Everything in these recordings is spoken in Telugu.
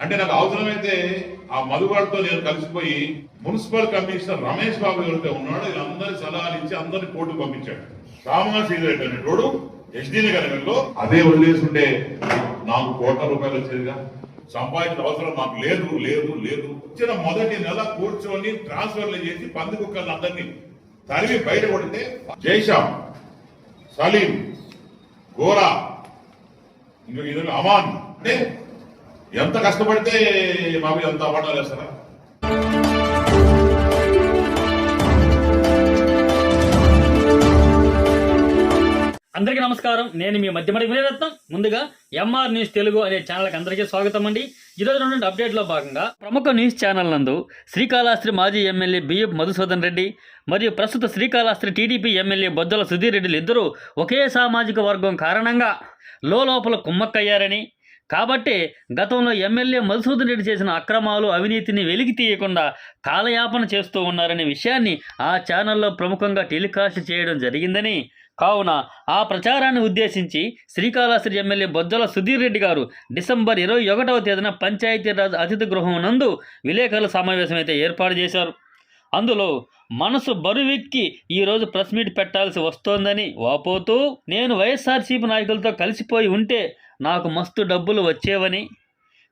అంటే నాకు అవసరమైతే ఆ మధువాడితో నేను కలిసిపోయి మున్సిపల్ కమిషనర్ రమేష్ బాబు ఎవరితో ఉన్నాడో వీళ్ళందరి సలహాలు ఇచ్చి అందరిని కోర్టుకు పంపించాడు. సామా సీధర్ అనేటోడు ఎస్డీ నగర్లో అదే వదిలేసుంటే నాకు కోట్ల రూపాయలు వచ్చేదిగా? సంపాదించిన అవసరం నాకు లేదు లేదు లేదు. వచ్చిన మొదటి నెల కూర్చొని ట్రాన్స్ఫర్లు చేసి పంది కుక్కలు అందరినీ తరివి బయట కొడితే జైషామ్ సలీం గోరా ఇంకా ఇది అమాన్. అంటే ఎంత కష్టపడితే బాబు ఎంత అవార్డాలు వేస్తారా అందరికీ నమస్కారం. నేను మీ మధ్యమడి వినయరత్నం ముందుగా ఎంఆర్ న్యూస్ తెలుగు అనే ఛానల్కి అందరికీ స్వాగతం అండి. ఈరోజు నుండి అప్డేట్లో భాగంగా ప్రముఖ న్యూస్ ఛానల్ నందు శ్రీకాళహస్తి మాజీ ఎమ్మెల్యే బిఎఫ్ మధుసూదన్ రెడ్డి మరియు ప్రస్తుత శ్రీకాళహస్తి టీడీపీ ఎమ్మెల్యే బొద్దల సుధీర్ రెడ్డిలు ఇద్దరూ ఒకే సామాజిక వర్గం కారణంగా లోపల కుమ్మక్కయ్యారని కాబట్టి గతంలో ఎమ్మెల్యే మధుసూదన్ రెడ్డి చేసిన అక్రమాలు అవినీతిని వెలికి తీయకుండా కాలయాపన చేస్తూ ఉన్నారనే విషయాన్ని ఆ ఛానల్లో ప్రముఖంగా టెలికాస్ట్ చేయడం జరిగిందని. కావున ఆ ప్రచారాన్ని ఉద్దేశించి శ్రీకాళహస్తి ఎమ్మెల్యే బొజ్జల సుధీర్ రెడ్డి గారు డిసెంబర్ ఇరవై ఒకటవ తేదీన పంచాయతీరాజ్ అతిథి గృహం నందు విలేకరుల సమావేశం అయితే ఏర్పాటు చేశారు. అందులో మనసు బరువెక్కి ఈరోజు ప్రెస్ మీట్ పెట్టాల్సి వస్తోందని వాపోతూ నేను వైఎస్ఆర్సీపీ నాయకులతో కలిసిపోయి ఉంటే నాకు మస్తు డబ్బులు వచ్చేవని.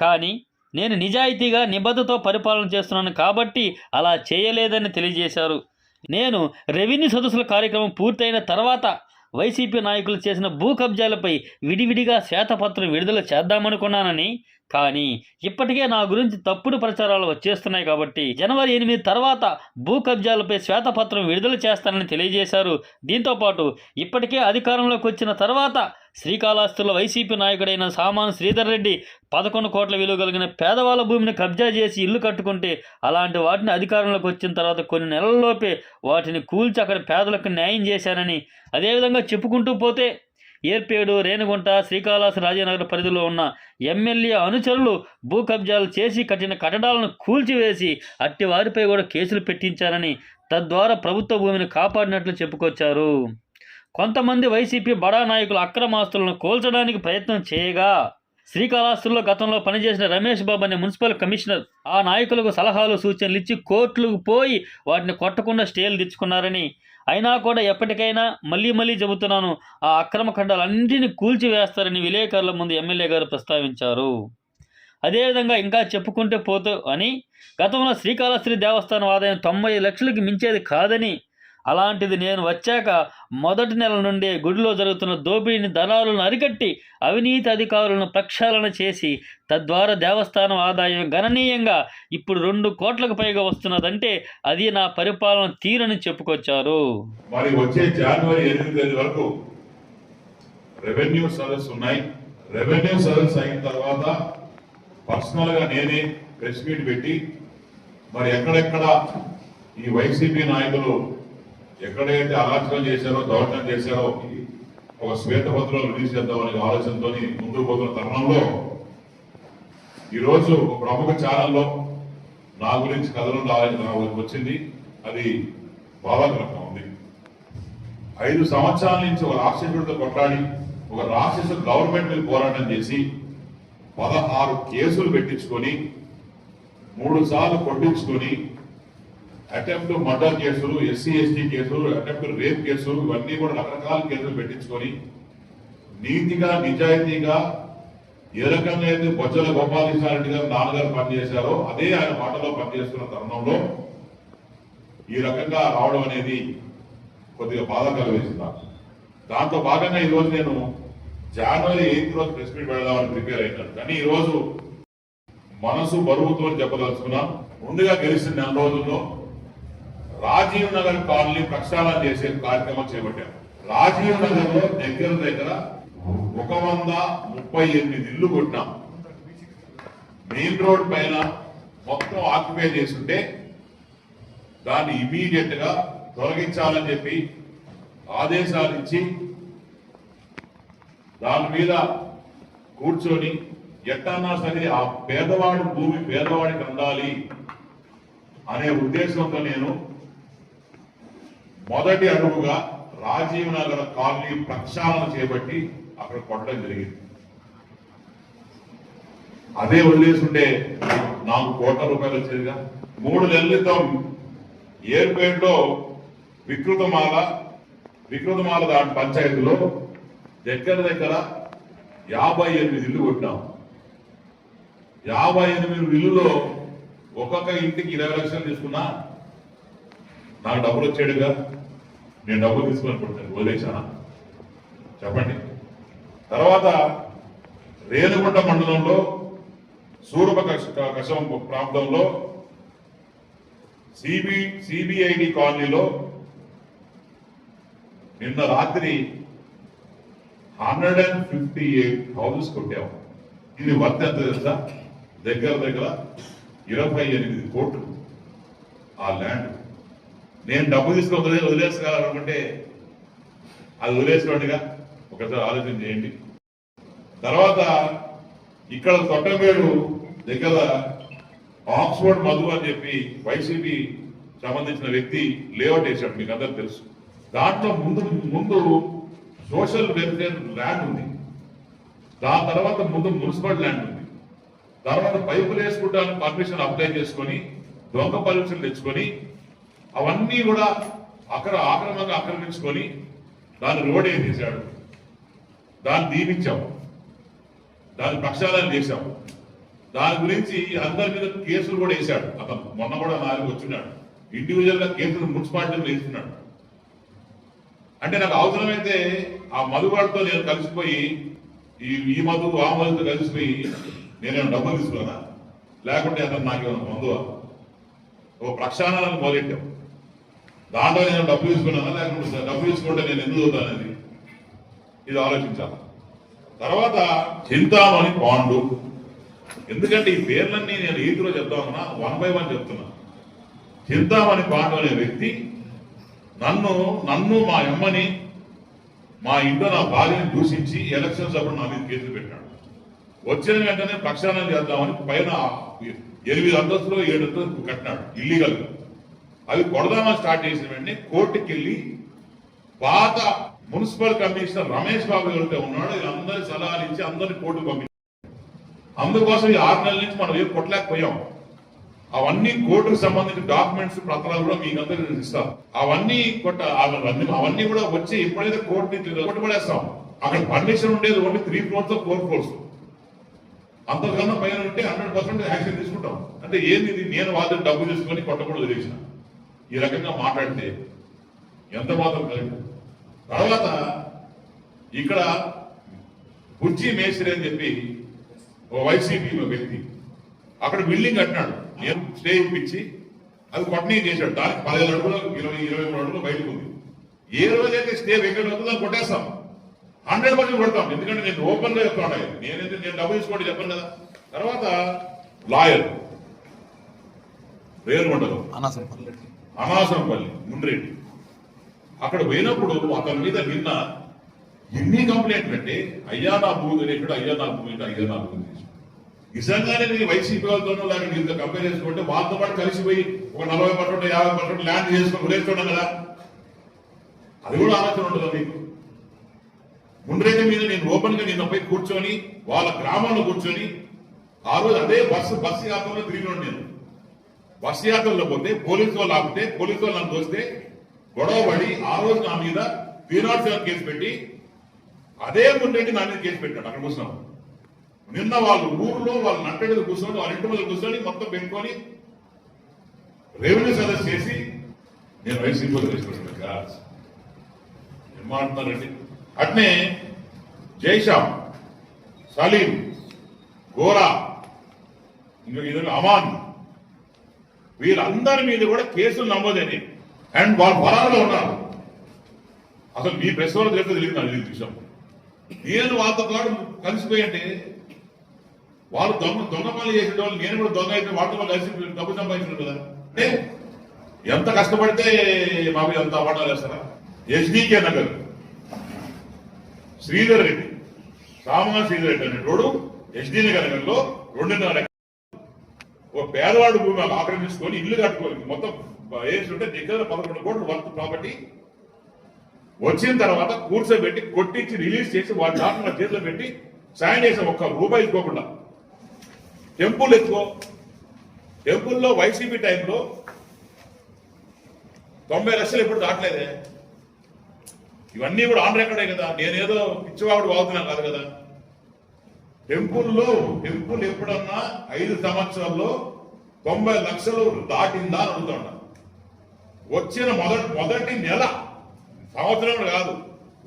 కానీ నేను నిజాయితీగా నిబద్ధతో పరిపాలన చేస్తున్నాను కాబట్టి అలా చేయలేదని తెలియజేశారు. నేను రెవెన్యూ సదస్సుల కార్యక్రమం పూర్తయిన తర్వాత వైసీపీ నాయకులు చేసిన భూ కబ్జాలపై విడివిడిగా శ్వేతపత్రం విడుదల చేద్దామనుకున్నానని. కానీ ఇప్పటికే నా గురించి తప్పుడు ప్రచారాలు వచ్చేస్తున్నాయి కాబట్టి జనవరి ఎనిమిది తర్వాత భూ కబ్జాలపై శ్వేతపత్రం విడుదల చేస్తానని తెలియజేశారు. దీంతోపాటు ఇప్పటికే అధికారంలోకి వచ్చిన తర్వాత శ్రీకాళహస్తిలో వైసీపీ నాయకుడైన సామాన్ శ్రీధర్ రెడ్డి పదకొండు కోట్ల విలువ కలిగిన పేదవాళ్ళ భూమిని కబ్జా చేసి ఇల్లు కట్టుకుంటే అలాంటి వాటిని అధికారంలోకి వచ్చిన తర్వాత కొన్ని నెలల్లోపే వాటిని కూల్చి అక్కడ పేదలకు న్యాయం చేశానని అదేవిధంగా చెప్పుకుంటూ పోతే ఏర్పేడు రేణుగుంట శ్రీకాళహస్తి రాజనగర్ పరిధిలో ఉన్న ఎమ్మెల్యే అనుచరులు భూ కబ్జాలు చేసి కట్టిన కట్టడాలను కూల్చివేసి అట్టి వారిపై కూడా కేసులు పెట్టించారని తద్వారా ప్రభుత్వ భూమిని కాపాడినట్లు చెప్పుకొచ్చారు. కొంతమంది వైసీపీ బడా నాయకులు అక్రమాస్తులను కోల్చడానికి ప్రయత్నం చేయగా శ్రీకాళహస్తిలో గతంలో పనిచేసిన రమేష్ బాబు అనే మున్సిపల్ కమిషనర్ ఆ నాయకులకు సలహాలు సూచనలు ఇచ్చి కోర్టులకు పోయి వాటిని కొట్టకుండా స్టేలు తెచ్చుకున్నారని. అయినా కూడా ఎప్పటికైనా మళ్ళీ మళ్ళీ చెబుతున్నాను ఆ అక్రమ ఖండాలన్నింటినీ కూల్చివేస్తారని విలేకరుల ముందు ఎమ్మెల్యే గారు ప్రస్తావించారు. అదేవిధంగా ఇంకా చెప్పుకుంటే పోతూ అని గతంలో శ్రీకాళహస్తి దేవస్థానం ఆదాయం తొంభై లక్షలకు మించేది కాదని అలాంటిది నేను వచ్చాక మొదటి నెల నుండే గుడిలో జరుగుతున్న దోపిడీని దళాలను అరికట్టి అవినీతి అధికారులను ప్రక్షాళన చేసి తద్వారా దేవస్థానం ఆదాయం గణనీయంగా ఇప్పుడు రెండు కోట్లకు పైగా వస్తున్నదంటే అది నా పరిపాలన తీరని చెప్పుకొచ్చారు. మరి వచ్చే జనవరి ఎనిమిది వరకు రెవెన్యూ సర్వీస్ ఉన్నాయి. రెవెన్యూ సర్వీస్ అయిన తర్వాత పర్సనల్గా నేనే ప్రెస్ మీట్ పెట్టి మరి ఎక్కడెక్కడ ఈ వైసీపీ నాయకులు ఎక్కడైతే అరాచకం చేశారో దౌర్జన్యం చేశారో ఒక శ్వేతపత్రం రిలీజ్ చేద్దామనే ఆలోచనతో ముందుకు పోతున్న తరుణంలో ఈరోజు ఒక ప్రముఖ ఛానల్లో నా గురించి కథలు రా- వచ్చింది. అది బాధాకరంగా ఉంది. ఐదు సంవత్సరాల నుంచి ఒక రాక్షసుడితో కొట్లాడి ఒక రాక్షసు గవర్నమెంట్ మీద పోరాటం చేసి పదహారు కేసులు పెట్టించుకొని మూడు సార్లు కొట్టించుకొని అటెంప్ట్ మర్డర్ కేసులు ఎస్సీ ఎస్టీ కేసులు అటెంప్ట్ రేప్ కేసులు ఇవన్నీ కూడా రకరకాల కేసులు పెట్టించుకొని నీతిగా నిజాయితీగా ఏ రకంగా అయితే బొజ్జల గోపాలకృష్ణారెడ్డి గారు నాన్నగారు పనిచేశారో అదే ఆయన మాటలో పనిచేస్తున్న తరుణంలో ఈ రకంగా రావడం అనేది కొద్దిగా బాధ కలిగిస్తుంది దాంతో భాగంగా ఈరోజు నేను జనవరి ఎయిత్ రోజు ప్రెస్ మీట్ పెడదామని ప్రిపేర్ అయినాను. కానీ ఈరోజు మనసు బరువుతో చెప్పదలుచుకున్నాం ముందుగా గెలిచిన నెల రోజుల్లో రాజీవ్ నగర్ కాలనీ ప్రక్షాళన చేసే కార్యక్రమం చేపట్టారు. రాజీవ్ నగర్లో దగ్గర దగ్గర ఒక వంద ముప్పై ఎనిమిది ఇల్లు కొట్టినాం మెయిన్ రోడ్ పైన మొత్తం ఆక్యుపై చేస్తుంటే దాన్ని ఇమీడియట్గా తొలగించాలని చెప్పి ఆదేశాలు ఇచ్చి దాని మీద కూర్చొని ఎట్టన్నా సరే ఆ పేదవాడి భూమి పేదవాడికి అందాలి అనే ఉద్దేశంతో నేను మొదటి అడుగుగా రాజీవ్ నగర్ కాలనీ ప్రక్షాళన చేపట్టి అక్కడ కొట్టడం జరిగింది. అదే వదిలేసుంటే నాలుగు కోట్ల రూపాయలు వచ్చేదిగా. మూడు నెలల క్రితం ఏర్పేటలో వికృతమాల వికృతమాల దాని పంచాయతీలో దగ్గర దగ్గర యాభై ఎనిమిది ఇల్లు కొట్టాం. యాభై ఎనిమిది ఇల్లులో ఒక్కొక్క ఇంటికి ఇరవై లక్షలు తీసుకున్నా నాకు డబ్బులు వచ్చాడుగా. నేను డబ్బులు తీసుకొని అనుకుంటాను వదిలేశానా? చెప్పండి. తర్వాత రేణుగుంట మండలంలో సూరప కషం ప్రాంతంలో సిబి సిబిఐడి కాలనీలో నిన్న రాత్రి hundred and fifty eight houses కొట్టాము. ఇది వర్త్ ఎంత తెలుసా? దగ్గర దగ్గర ఇరవై ఎనిమిది కోట్లు ఆ ల్యాండ్. నేను డబ్బు తీసుకొని వదిలే వదిలేసుకోవాలనుకుంటే అది వదిలేసుకోండిగా. ఒకసారి ఆలోచన చేయండి. తర్వాత ఇక్కడ తొట్టమేడు దగ్గర ఆక్స్ఫర్డ్ మధు అని చెప్పి వైసీపీ సంబంధించిన వ్యక్తి లేఅవుట్ వేశాడు మీకు అందరికి తెలుసు. దాంట్లో ముందు ముందు సోషల్ వెల్ఫేర్ ల్యాండ్ ఉంది. దాని తర్వాత ముందు మున్సిపల్ ల్యాండ్ ఉంది. తర్వాత పైపులు వేసుకుంటానికి పర్మిషన్ అప్లై చేసుకొని దొంగ పర్మిషన్ తెచ్చుకొని అవన్నీ కూడా అక్కడ ఆక్రమంగా ఆక్రమించుకొని దాన్ని రోడ్ ఏం చేశాడు? దాన్ని దీవించాము. దాని ప్రక్షాళన చేశాము. దాని గురించి అందరి మీద కేసులు కూడా వేశాడు. అతను మొన్న కూడా నాలుగు వచ్చినాడు. ఇండివిజువల్గా కేసులు మున్సిపాలిటీలు వేస్తున్నాడు. అంటే నాకు అవసరమైతే ఆ మధువాడితో నేను కలిసిపోయి ఈ ఈ మధు ఆ మధుతో కలిసిపోయి నేనేమైనా డబ్బులు తీసుకున్నా లేకుంటే అతను నాకేమైనా మందువా ఓ ప్రక్షాళనను మొదలెట్టాం. దాంట్లో నేను డబ్బు తీసుకున్నానా? లేకుంటే డబ్బు తీసుకుంటే నేను ఎందుకు అవుతానని ఇది ఆలోచించాలి. తర్వాత చింతామణి పాండు. ఎందుకంటే ఈ పేర్లన్నీ నేను ఈతిలో చెప్తామన్నా వన్ బై వన్ చెప్తున్నా. చింతామణి పాండు అనే వ్యక్తి నన్ను నన్ను మా అమ్మని మా ఇంట్లో నా భార్యని దూషించి ఎలక్షన్స్ అప్పుడు నా మీద కేసులు పెట్టాడు. వచ్చిన వెంటనే ప్రక్షాళన చేద్దామని పైన ఎనిమిది అంతస్తులో ఏడు అంతస్తులు కట్టినాడు ఇల్లీగల్ అవి కొడదామని స్టార్ట్ చేసిన వెంటనే కోర్టుకి వెళ్ళి పాత మున్సిపల్ కమిషనర్ రమేష్ బాబు ఎవరితో ఉన్నాడు వీళ్ళందరి సలహాలు ఇచ్చి అందరిని కోర్టు పంపించారు. అందుకోసం ఈ ఆరు నెలల నుంచి మనం ఏం కొట్టలేకపోయాం. అవన్నీ కోర్టుకు సంబంధించిన డాక్యుమెంట్స్ పత్రాలు కూడా మీకు అందరికీ ఇస్తాం. అవన్నీ కొట్ట అవన్నీ అవన్నీ కూడా వచ్చి ఎప్పుడైతే కోర్టు నుంచి కొట్టుబడేస్తాం అక్కడ పర్మిషన్ ఉండేది only three floors four floors అంతకన్నా పైన ఉంటే హండ్రెడ్ పర్సెంట్ యాక్షన్ తీసుకుంటాం. అంటే ఏంది ఇది? నేను వాదన డబ్బు తీసుకొని కొట్టకూడదు వదిలేసిన. ఈ రకంగా మాట్లాడితే ఎంత మాత్రం కరెక్ట్? తర్వాత ఇక్కడ కుర్చీ మేస్త్రి అని చెప్పి ఒక వైసీపీ వ్యక్తి అక్కడ బిల్డింగ్ కట్టినాడు. నేను స్టే ఇప్పించి అది కొట్టనీ చేశాడు. దానికి పదిహేను అడుగులు ఇరవై ఇరవై మూడు అడుగులు బయటకు ఉంది. ఏ రోజైతే స్టే వెంకట దాన్ని కొట్టేస్తాం. హండ్రెడ్ పర్సెంట్ కొడతాం. ఎందుకంటే నేను ఓపెన్గా చెప్తాను నేనైతే నేను డబ్బు తీసుకోండి చెప్పను కదా. తర్వాత లాయర్. ఉండదు అనాసంపల్లి. ముండ్రెడ్డి అక్కడ పోయినప్పుడు అతని మీద నిన్న ఎన్ని కంప్లైంట్లు అంటే అయ్యా నా భూమి ఎక్కడ అయ్యా నా భూమి అయ్యా నా భూమి. నిజంగానే నీ వైసీపీ వాళ్ళతోనూ లేక నీతో కంపేర్ చేసుకుంటే వాళ్ళతో పాటు కలిసిపోయి ఒక నలభై పర్సెంట్ యాభై పర్సెంట్ ల్యాండ్ చేసుకొని వదిలేస్తున్నాం కదా. అది కూడా ఆలోచన ఉండదు మీకు? ముండ్రెడ్డి మీద నేను ఓపెన్గా నిన్న పోయి కూర్చొని వాళ్ళ గ్రామంలో కూర్చొని ఆ రోజు అదే బస్సు బస్సు యాత్రలో తిరిగినాడు నేను. బస్సు యాత్రలో పోతే పోలీసు వాళ్ళు ఆపితే పోలీసు వాళ్ళు నన్ను చూస్తే గొడవ పడి ఆ రోజు నా మీద త్రీ నాట్ సెవెన్ కేసు పెట్టి అదే ముండ్రెడ్డి నా మీద కేసు పెట్టాడు అక్కడ కూర్చున్నాం. నిన్న వాళ్ళు ఊర్లో వాళ్ళు నట్టడికి మీద కూర్చొని వాళ్ళ ఇంటి మీద కూర్చొని మొత్తం పెట్టుకొని రెవెన్యూ సదస్సు చేసి నేను వైసీపీ తీసుకొచ్చాను. ఏం మాట్లాడుతున్నారండి? అట్నే జైషామ్ సలీం గోరా ఇందులో అమాన్. వీళ్ళందరి మీద కూడా కేసులు నమోదైనవి అండ్ వాళ్ళు ఫలాల్లో ఉన్నారు. అసలు మీ ప్రెస్ వాళ్ళు తెలియదు తెలియదు నాకు తెలియదు విషయం. నేను వాళ్ళతో పాటు కలిసిపోయంటే వాళ్ళు దొంగ దొంగ పనులు చేసిన వాళ్ళు నేను కూడా దొంగ అయితే వాళ్ళతో కలిసి డబ్బు సంపాదించిన కదా. అంటే ఎంత కష్టపడితే మాకు ఎంత అవార్డాలు వేస్తారా ఎస్డీకే నగర్. శ్రీధర్ రెడ్డి రామా శ్రీధర్ రెడ్డి అనేటోడు ఎస్డి నగరంలో రెండున్నర ఒక పేదవాడు భూమి ఆక్రమించుకొని ఇల్లు కట్టుకోవాలి మొత్తం వేసి ఉంటే దగ్గర పదకొండు కోట్లు వర్త్ ప్రాపర్టీ వచ్చిన తర్వాత కూర్చోబెట్టి కొట్టించి రిలీజ్ చేసి వాడి డాక్టర్ చేతిలో పెట్టి సాయం చేసే ఒక్క రూపాయి ఇచ్చుకోకుండా. టెంపుల్ ఎత్తుకో. టెంపుల్లో వైసీపీ టైంలో తొంభై లక్షలు ఎప్పుడు దాటలేదే. ఇవన్నీ కూడా ఆన్ రికార్డే కదా. నేనేదో పిచ్చివాడు వాగుతున్నాను కాదు కదా. టెంపుల్లో టెంపుల్ ఎప్పుడన్నా ఐదు సంవత్సరాల్లో తొంభై లక్షలు దాటిందా అని అడుగుతున్నా వచ్చిన మొదటి మొదటి నెల సంవత్సరం కాదు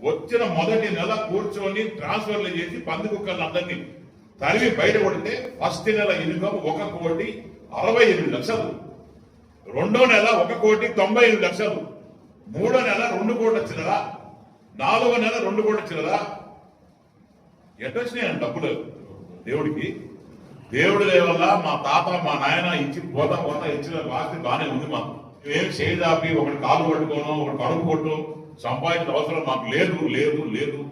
వచ్చిన మొదటి నెల కూర్చొని ట్రాన్స్ఫర్లు చేసి పంది కుక్కర్లు అందరినీ తరివి బయట కొడితే ఫస్ట్ నెల ఇన్కమ్ ఒక కోటి అరవై ఎనిమిది లక్షలు. రెండో నెల ఒక కోటి తొంభై ఎనిమిది లక్షలు. మూడో నెల రెండు కోట్ల చిల్లరా నాలుగో నెల రెండు కోట్ల చిల్లరా ఎట్టొచ్చినాయి డబ్బులు? దేవుడికి. దేవుడి లేవల్ల మా తాత మా నాయన ఇచ్చి పోతా పోతా ఇచ్చిన ఆస్తి బాగానే ఉంది మాకు. ఏం చేయదాపి? ఒకటి కాలు పట్టుకోను ఒకటి కడుపు కొట్టు సంపాదించిన అవసరం మాకు లేదు లేదు లేదు.